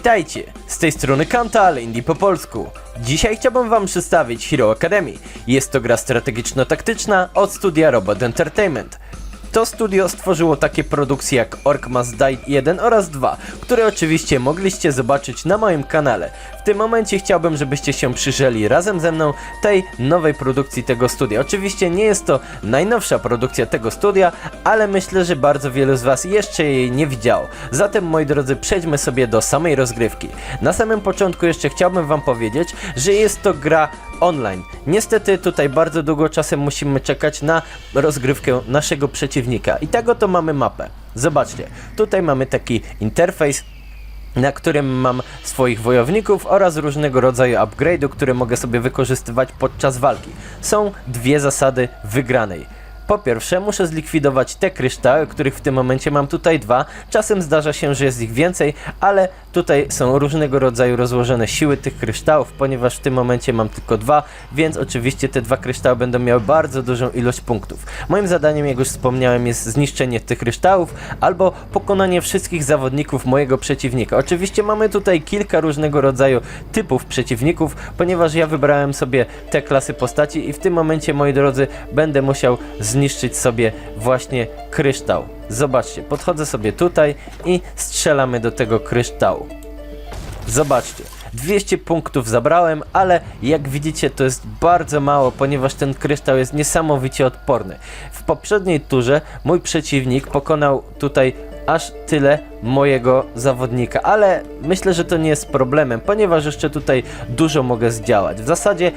Witajcie, z tej strony Kanta, ale Indie po polsku. Dzisiaj chciałbym wam przedstawić Hero Academy. Jest to gra strategiczno-taktyczna od studia Robot Entertainment. To studio stworzyło takie produkcje jak Orc Must Die 1 oraz 2, które oczywiście mogliście zobaczyć na moim kanale. W tym momencie chciałbym, żebyście się przyjrzeli razem ze mną tej nowej produkcji tego studia. Oczywiście nie jest to najnowsza produkcja tego studia, ale myślę, że bardzo wielu z Was jeszcze jej nie widziało. Zatem moi drodzy, przejdźmy sobie do samej rozgrywki. Na samym początku jeszcze chciałbym Wam powiedzieć, że jest to gra online. Niestety tutaj bardzo długo czasem musimy czekać na rozgrywkę naszego przeciwnika. I tego to mamy mapę. Zobaczcie, tutaj mamy taki interfejs, na którym mam swoich wojowników oraz różnego rodzaju upgrade'u, które mogę sobie wykorzystywać podczas walki. Są dwie zasady wygranej. Po pierwsze, muszę zlikwidować te kryształy, których w tym momencie mam tutaj dwa. Czasem zdarza się, że jest ich więcej, ale tutaj są różnego rodzaju rozłożone siły tych kryształów, ponieważ w tym momencie mam tylko dwa, więc oczywiście te dwa kryształy będą miały bardzo dużą ilość punktów. Moim zadaniem, jak już wspomniałem, jest zniszczenie tych kryształów albo pokonanie wszystkich zawodników mojego przeciwnika. Oczywiście mamy tutaj kilka różnego rodzaju typów przeciwników, ponieważ ja wybrałem sobie te klasy postaci i w tym momencie, moi drodzy, będę musiał zniszczyć sobie właśnie kryształ. Zobaczcie, podchodzę sobie tutaj i strzelamy do tego kryształu. Zobaczcie. 200 punktów zabrałem, ale jak widzicie to jest bardzo mało, ponieważ ten kryształ jest niesamowicie odporny. W poprzedniej turze mój przeciwnik pokonał tutaj aż tyle mojego zawodnika, ale myślę, że to nie jest problemem, ponieważ jeszcze tutaj dużo mogę zdziałać. W zasadzie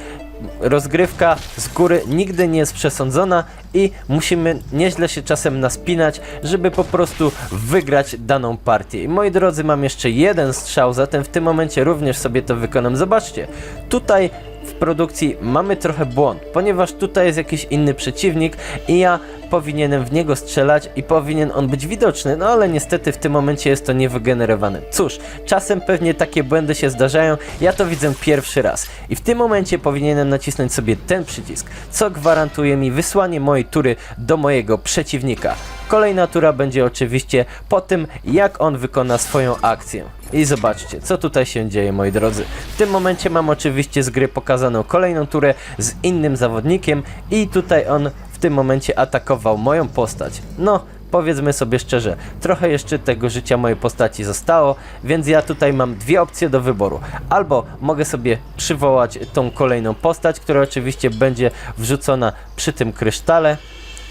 rozgrywka z góry nigdy nie jest przesądzona i musimy nieźle się czasem naspinać, żeby po prostu wygrać daną partię. I moi drodzy, mam jeszcze jeden strzał, zatem w tym momencie również sobie to wykonam. Zobaczcie, tutaj w produkcji mamy trochę błąd, ponieważ tutaj jest jakiś inny przeciwnik i ja powinienem w niego strzelać i powinien on być widoczny, no ale niestety w tym momencie jest to niewygenerowane. Cóż, czasem pewnie takie błędy się zdarzają, ja to widzę pierwszy raz i w tym momencie powinienem nacisnąć sobie ten przycisk, co gwarantuje mi wysłanie mojej tury do mojego przeciwnika. Kolejna tura będzie oczywiście po tym, jak on wykona swoją akcję. I zobaczcie, co tutaj się dzieje, moi drodzy. W tym momencie mam oczywiście z gry pokazaną kolejną turę z innym zawodnikiem i tutaj on tym momencie atakował moją postać. No, powiedzmy sobie szczerze, trochę jeszcze tego życia mojej postaci zostało, więc ja tutaj mam dwie opcje do wyboru. Albo mogę sobie przywołać tą kolejną postać, która oczywiście będzie wrzucona przy tym krysztale,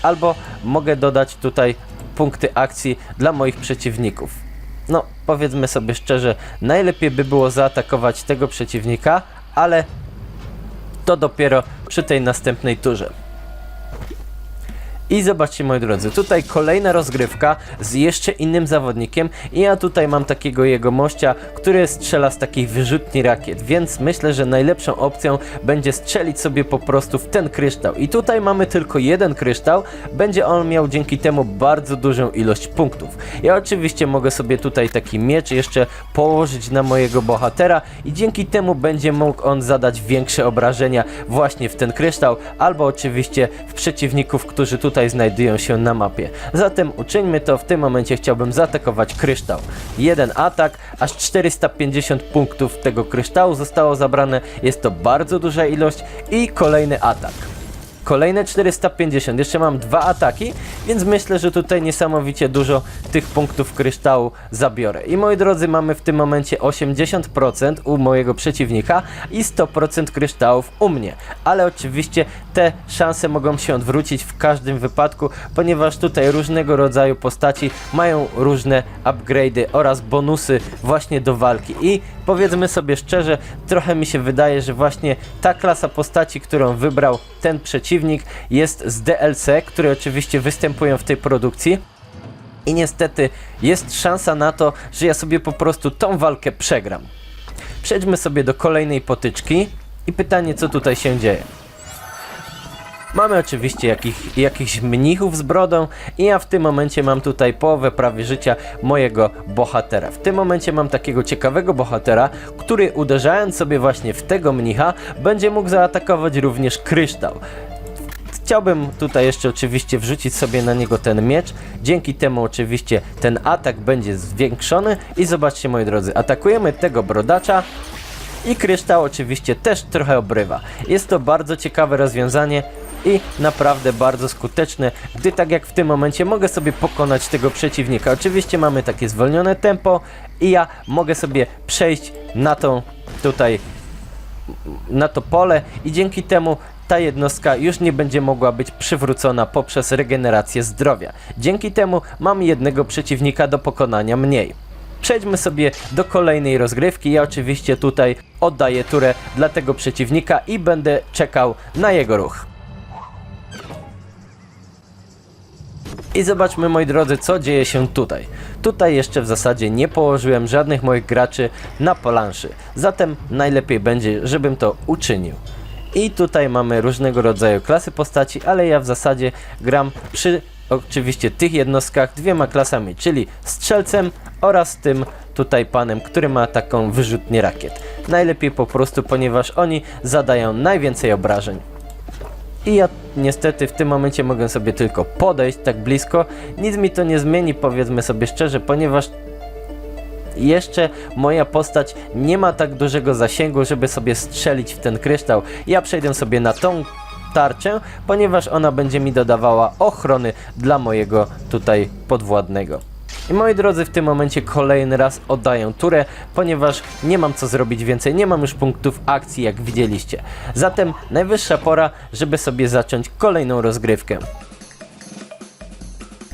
albo mogę dodać tutaj punkty akcji dla moich przeciwników. No, powiedzmy sobie szczerze, najlepiej by było zaatakować tego przeciwnika, ale to dopiero przy tej następnej turze. I zobaczcie moi drodzy, tutaj kolejna rozgrywka z jeszcze innym zawodnikiem i ja tutaj mam takiego jego mościa, który strzela z takiej wyrzutni rakiet, więc myślę, że najlepszą opcją będzie strzelić sobie po prostu w ten kryształ. I tutaj mamy tylko jeden kryształ, będzie on miał dzięki temu bardzo dużą ilość punktów. Ja oczywiście mogę sobie tutaj taki miecz jeszcze położyć na mojego bohatera i dzięki temu będzie mógł on zadać większe obrażenia właśnie w ten kryształ, albo oczywiście w przeciwników, którzy tutaj znajdują się na mapie. Zatem uczyńmy to, w tym momencie chciałbym zaatakować kryształ. Jeden atak, aż 450 punktów tego kryształu zostało zabrane, jest to bardzo duża ilość i kolejny atak. Kolejne 450, jeszcze mam dwa ataki, więc myślę, że tutaj niesamowicie dużo tych punktów kryształu zabiorę. I moi drodzy, mamy w tym momencie 80% u mojego przeciwnika i 100% kryształów u mnie. Ale oczywiście te szanse mogą się odwrócić w każdym wypadku, ponieważ tutaj różnego rodzaju postaci mają różne upgrade'y oraz bonusy właśnie do walki. I powiedzmy sobie szczerze, trochę mi się wydaje, że właśnie ta klasa postaci, którą wybrał ten przeciwnik jest z DLC, które oczywiście występują w tej produkcji. I niestety jest szansa na to, że ja sobie po prostu tą walkę przegram. Przejdźmy sobie do kolejnej potyczki i pytanie, co tutaj się dzieje. Mamy oczywiście jakich, jakichś mnichów z brodą i ja w tym momencie mam tutaj połowę prawie życia mojego bohatera. W tym momencie mam takiego ciekawego bohatera, który uderzając sobie właśnie w tego mnicha, będzie mógł zaatakować również kryształ Chciałbym tutaj jeszcze oczywiście wrzucić sobie na niego ten miecz. Dzięki temu oczywiście ten atak będzie zwiększony i zobaczcie moi drodzy, atakujemy tego brodacza i kryształ oczywiście też trochę obrywa. Jest to bardzo ciekawe rozwiązanie i naprawdę bardzo skuteczne, gdy tak jak w tym momencie mogę sobie pokonać tego przeciwnika. Oczywiście mamy takie zwolnione tempo i ja mogę sobie przejść na tą tutaj na to pole i dzięki temu ta jednostka już nie będzie mogła być przywrócona poprzez regenerację zdrowia. Dzięki temu mam jednego przeciwnika do pokonania mniej. Przejdźmy sobie do kolejnej rozgrywki. Ja oczywiście tutaj oddaję turę dla tego przeciwnika i będę czekał na jego ruch. I zobaczmy moi drodzy, co dzieje się tutaj. Tutaj jeszcze w zasadzie nie położyłem żadnych moich graczy na planszy, zatem najlepiej będzie, żebym to uczynił. I tutaj mamy różnego rodzaju klasy postaci, ale ja w zasadzie gram przy oczywiście tych jednostkach dwiema klasami, czyli strzelcem oraz tym tutaj panem, który ma taką wyrzutnię rakiet. Najlepiej po prostu, ponieważ oni zadają najwięcej obrażeń. I ja niestety w tym momencie mogę sobie tylko podejść tak blisko. Nic mi to nie zmieni, powiedzmy sobie szczerze, ponieważ jeszcze moja postać nie ma tak dużego zasięgu, żeby sobie strzelić w ten kryształ. Ja przejdę sobie na tą tarczę, ponieważ ona będzie mi dodawała ochrony dla mojego tutaj podwładnego. I moi drodzy, w tym momencie kolejny raz oddaję turę, ponieważ nie mam co zrobić więcej, nie mam już punktów akcji, jak widzieliście. Zatem najwyższa pora, żeby sobie zacząć kolejną rozgrywkę.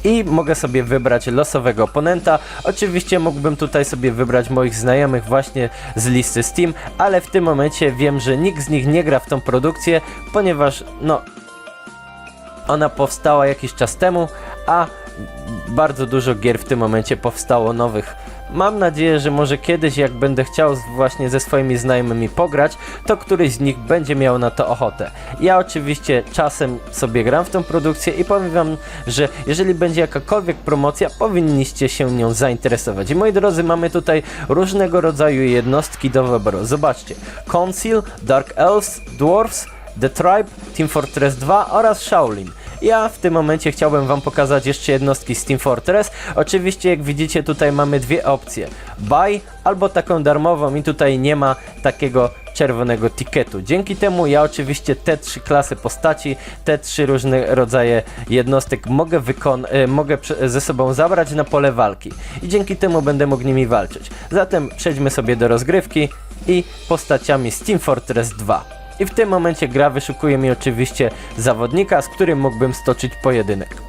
I mogę sobie wybrać losowego oponenta. Oczywiście mógłbym tutaj sobie wybrać moich znajomych właśnie z listy Steam, ale w tym momencie wiem, że nikt z nich nie gra w tą produkcję, ponieważ no ona powstała jakiś czas temu, a bardzo dużo gier w tym momencie powstało nowych. Mam nadzieję, że może kiedyś, jak będę chciał właśnie ze swoimi znajomymi pograć, to któryś z nich będzie miał na to ochotę. Ja oczywiście czasem sobie gram w tą produkcję i powiem wam, że jeżeli będzie jakakolwiek promocja, powinniście się nią zainteresować. I moi drodzy, mamy tutaj różnego rodzaju jednostki do wyboru. Zobaczcie, Conceal, Dark Elves, Dwarfs, The Tribe, Team Fortress 2 oraz Shaolin. Ja w tym momencie chciałbym wam pokazać jeszcze jednostki z Team Fortress. Oczywiście jak widzicie tutaj mamy dwie opcje. Buy albo taką darmową i tutaj nie ma takiego czerwonego tiketu. Dzięki temu ja oczywiście te trzy klasy postaci, te trzy różne rodzaje jednostek mogę, e, mogę ze sobą zabrać na pole walki i dzięki temu będę mógł nimi walczyć. Zatem przejdźmy sobie do rozgrywki i postaciami z Team Fortress 2. I w tym momencie gra wyszukuje mi oczywiście zawodnika, z którym mógłbym stoczyć pojedynek.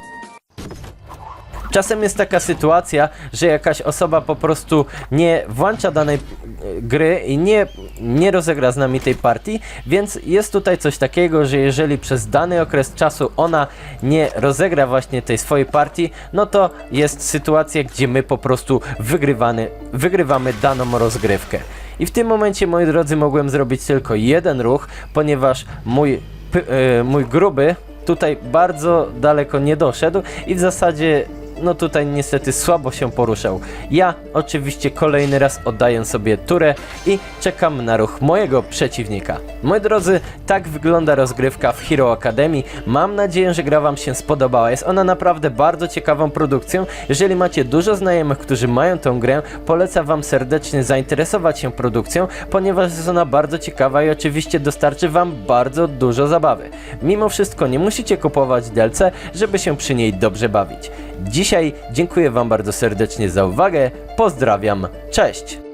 Czasem jest taka sytuacja, że jakaś osoba po prostu nie włącza danej e, gry i nie, nie rozegra z nami tej partii, więc jest tutaj coś takiego, że jeżeli przez dany okres czasu ona nie rozegra właśnie tej swojej partii, no to jest sytuacja, gdzie my po prostu wygrywamy, wygrywamy daną rozgrywkę. I w tym momencie, moi drodzy, mogłem zrobić tylko jeden ruch, ponieważ mój, e, mój gruby tutaj bardzo daleko nie doszedł i w zasadzie no tutaj niestety słabo się poruszał. Ja oczywiście kolejny raz oddaję sobie turę i czekam na ruch mojego przeciwnika. Moi drodzy, tak wygląda rozgrywka w Hero Academy. Mam nadzieję, że gra wam się spodobała. Jest ona naprawdę bardzo ciekawą produkcją. Jeżeli macie dużo znajomych, którzy mają tę grę, polecam wam serdecznie zainteresować się produkcją, ponieważ jest ona bardzo ciekawa i oczywiście dostarczy wam bardzo dużo zabawy. Mimo wszystko nie musicie kupować DLC, żeby się przy niej dobrze bawić. Dzisiaj dziękuję wam bardzo serdecznie za uwagę. Pozdrawiam. Cześć.